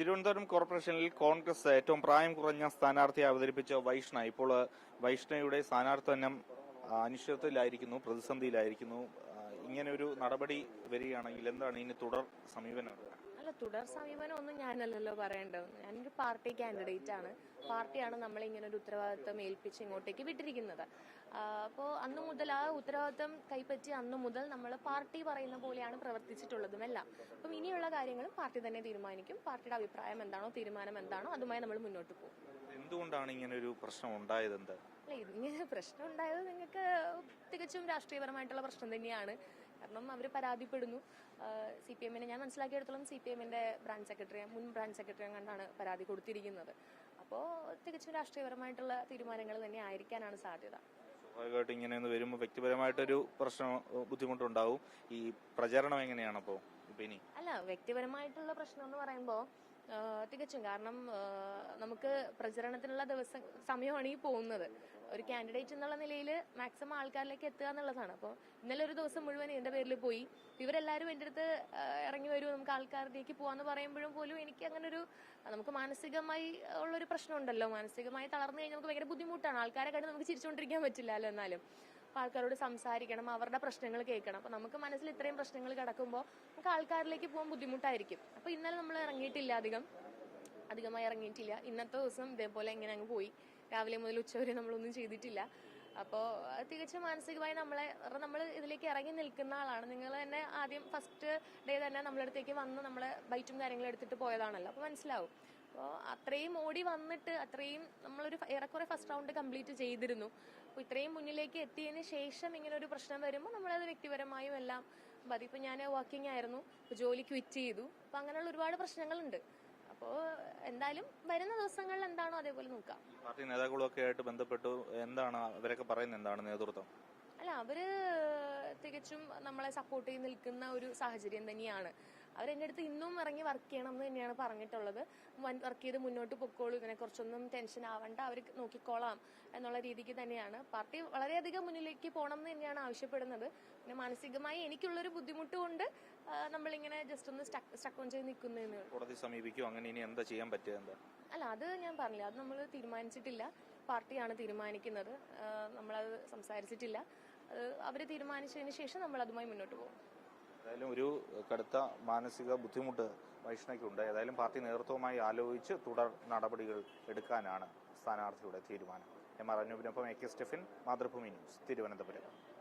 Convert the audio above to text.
തിരുവനന്തപുരം കോർപ്പറേഷനിൽ കോൺഗ്രസ് ഏറ്റവും പ്രായം കുറഞ്ഞ സ്ഥാനാർത്ഥിയെ അവതരിപ്പിച്ച വൈഷ്ണ. ഇപ്പോൾ വൈഷ്ണയുടെ സ്ഥാനാർത്ഥനം ആ, അനിശ്ചിതത്വത്തിലായിരിക്കുന്നു പ്രതിസന്ധിയിലായിരിക്കുന്നു. ഇങ്ങനെ ഒരു നടപടി വരികയാണെങ്കിൽ എന്താണ് ഇനി തുടർ സമീപനം? അല്ല തുടർ സമീപനം ഒന്നും ഞാനല്ലല്ലോ പറയേണ്ടത്. ഞാനൊരു പാർട്ടി കാൻഡിഡേറ്റ് ആണ്. പാർട്ടിയാണ് നമ്മളെ ഇങ്ങനെ ഒരു ഉത്തരവാദിത്വം ഏൽപ്പിച്ച് ഇങ്ങോട്ടേക്ക് വിട്ടിരിക്കുന്നത്. അപ്പോൾ അന്ന് മുതൽ ആ ഉത്തരവാദിത്വം കൈപ്പറ്റി അന്ന് മുതൽ നമ്മൾ പാർട്ടി പറയുന്ന പോലെയാണ് പ്രവർത്തിച്ചിട്ടുള്ളതും എല്ലാം. അപ്പം ഇനിയുള്ള കാര്യങ്ങളും പാർട്ടി തന്നെ തീരുമാനിക്കും. പാർട്ടിയുടെ അഭിപ്രായം എന്താണോ തീരുമാനം എന്താണോ അതുമായി നമ്മൾ മുന്നോട്ട് പോകും. എന്തുകൊണ്ടാണ് ഇങ്ങനെ ഒരു പ്രശ്നം ഉണ്ടായത് എന്താ? അല്ല ഇതിങ്ങനെ പ്രശ്നം ഉണ്ടായത് നിങ്ങൾക്ക് തികച്ചും രാഷ്ട്രീയപരമായിട്ടുള്ള പ്രശ്നം തന്നെയാണ്. കാരണം അവർ പരാതിപ്പെടുന്നു. സി പി എമ്മിനെ ഞാൻ മനസ്സിലാക്കിയെടുത്തോളം സി പി എമ്മിന്റെ ബ്രാഞ്ച് സെക്രട്ടറി മുൻ ബ്രാഞ്ച് സെക്രട്ടറി കണ്ടാണ് പരാതി കൊടുത്തിരിക്കുന്നത്. അപ്പോൾ തികച്ചും രാഷ്ട്രീയപരമായിട്ടുള്ള തീരുമാനങ്ങൾ തന്നെ ആയിരിക്കാനാണ് സാധ്യത. സ്വാഭാവികമായിട്ട് ഇങ്ങനെ വരുമ്പോൾ വ്യക്തിപരമായിട്ടൊരു പ്രശ്നം ബുദ്ധിമുട്ടുണ്ടാവും. ഈ പ്രചരണം എങ്ങനെയാണ് അപ്പോൾ ഇനി? അല്ല വ്യക്തിപരമായിട്ടുള്ള പ്രശ്നം എന്ന് പറയുമ്പോൾ തികച്ചും കാരണം നമുക്ക് പ്രചരണത്തിനുള്ള ദിവസം സമയമാണ് ഈ പോകുന്നത്. ഒരു കാൻഡിഡേറ്റ് എന്നുള്ള നിലയിൽ മാക്സിമം ആൾക്കാരിലേക്ക് എത്തുക എന്നുള്ളതാണ്. അപ്പോൾ ഇന്നലെ ഒരു ദിവസം മുഴുവൻ ഇതിന്റെ പേരിൽ പോയി. ഇവരെല്ലാവരും എന്റെ അടുത്ത് ഇറങ്ങി വരൂ നമുക്ക് ആൾക്കാരിലേക്ക് പോവാന്ന് പറയുമ്പോഴും പോലും എനിക്ക് അങ്ങനെ ഒരു നമുക്ക് മാനസികമായി ഉള്ള ഉള്ളൊരു പ്രശ്നമുണ്ടല്ലോ. മാനസികമായി തളർന്നു കഴിഞ്ഞാൽ നമുക്ക് ഭയങ്കര ബുദ്ധിമുട്ടാണ്. ആൾക്കാരെ കണ്ട് നമുക്ക് ചിരിച്ചുകൊണ്ടിരിക്കാൻ പറ്റില്ലല്ലോ എന്നാലും. അപ്പൊ ആൾക്കാരോട് സംസാരിക്കണം അവരുടെ പ്രശ്നങ്ങൾ കേൾക്കണം. അപ്പോൾ നമുക്ക് മനസ്സിൽ ഇത്രയും പ്രശ്നങ്ങൾ കിടക്കുമ്പോൾ നമുക്ക് ആൾക്കാരിലേക്ക് പോകാൻ ബുദ്ധിമുട്ടായിരിക്കും. അപ്പോൾ ഇന്നലെ നമ്മൾ ഇറങ്ങിയിട്ടില്ല അധികം. അധികമായി ഇറങ്ങിയിട്ടില്ല. ഇന്നത്തെ ദിവസം ഇതേപോലെ ഇങ്ങനെ അങ്ങ് പോയി. രാവിലെ മുതൽ ഉച്ചവരെ നമ്മളൊന്നും ചെയ്തിട്ടില്ല. അപ്പോൾ തികച്ചും മാനസികമായി നമ്മളെ നമ്മൾ ഇതിലേക്ക് ഇറങ്ങി നിൽക്കുന്ന ആളാണ്. നിങ്ങൾ തന്നെ ആദ്യം ഫസ്റ്റ് ഡേ തന്നെ നമ്മളടുത്തേക്ക് വന്ന് നമ്മളെ ബൈറ്റും കാര്യങ്ങളും എടുത്തിട്ട് പോയതാണല്ലോ. അപ്പോൾ മനസ്സിലാവും. അപ്പോൾ അത്രയും ഓടി വന്നിട്ട് അത്രയും നമ്മളൊരു ഏറെക്കുറെ ഫസ്റ്റ് റൗണ്ട് കംപ്ലീറ്റ് ചെയ്തിരുന്നു. അപ്പോൾ ഇത്രയും മുന്നിലേക്ക് എത്തിയതിന് ശേഷം ഇങ്ങനെ ഒരു പ്രശ്നം വരുമ്പോൾ നമ്മളത് വ്യക്തിപരമായും എല്ലാം മതി ഇപ്പം ഞാൻ വർക്കിംഗ് ആയിരുന്നു ജോലി ക്വിറ്റ് ചെയ്തു. അപ്പോൾ അങ്ങനെയുള്ള ഒരുപാട് പ്രശ്നങ്ങളുണ്ട്. അപ്പോൾ എന്തായാലും വരുന്ന ദിവസങ്ങളിൽ എന്താണോ അതേപോലെ നോക്കാം. പാർട്ടി നേതാക്കളൊക്കെ ആയിട്ട് ബന്ധപ്പെട്ടു. എന്താണ് അവരൊക്കെ പറയുന്നത്? എന്താണ് നേതൃത്വം? അല്ല അവർ തികച്ചും നമ്മളെ സപ്പോർട്ട് ചെയ്ത് നിൽക്കുന്ന ഒരു സാഹചര്യം തന്നെയാണ്. അവരെന്റെ അടുത്ത് ഇന്നും ഇറങ്ങി വർക്ക് ചെയ്യണം എന്ന് തന്നെയാണ് പറഞ്ഞിട്ടുള്ളത്. വർക്ക് ചെയ്ത് മുന്നോട്ട് പൊക്കോളൂ ഇതിനെ കുറച്ചൊന്നും ടെൻഷൻ ആവണ്ട അവർ നോക്കിക്കോളാം എന്നുള്ള രീതിക്ക് തന്നെയാണ്. പാർട്ടി വളരെയധികം മുന്നിലേക്ക് പോകണം എന്ന് തന്നെയാണ് ആവശ്യപ്പെടുന്നത്. പിന്നെ മാനസികമായി എനിക്കുള്ളൊരു ബുദ്ധിമുട്ട് കൊണ്ട് നമ്മളിങ്ങനെ ജസ്റ്റ് ഒന്ന് സ്റ്റക്ക് ഓൺ ചെയ്ത് നിൽക്കുന്നതെന്ന് കോടതി സമീപിക്കും. അങ്ങനെ ഇനി എന്താ ചെയ്യാൻ പറ്റുക എന്താ? അല്ല അത് ഞാൻ പറഞ്ഞില്ല. അത് നമ്മൾ തീരുമാനിച്ചിട്ടില്ല. പാർട്ടിയാണ് തീരുമാനിക്കുന്നത്. നമ്മളത് സംസാരിച്ചിട്ടില്ല. അത് അവർ തീരുമാനിച്ചതിന് ശേഷം നമ്മൾ അതുമായി മുന്നോട്ട് പോകും. ഏതായാലും ഒരു കടുത്ത മാനസിക ബുദ്ധിമുട്ട് വൈഷ്ണയ്ക്കുണ്ട് ഏതായാലും പാർട്ടി നേതൃത്വവുമായി ആലോചിച്ച് തുടർ നടപടികൾ എടുക്കാനാണ് സ്ഥാനാർത്ഥിയുടെ തീരുമാനം. M R അനൂപിനൊപ്പം A K Stephin Mathrubhumi news Thiruvananthapuram.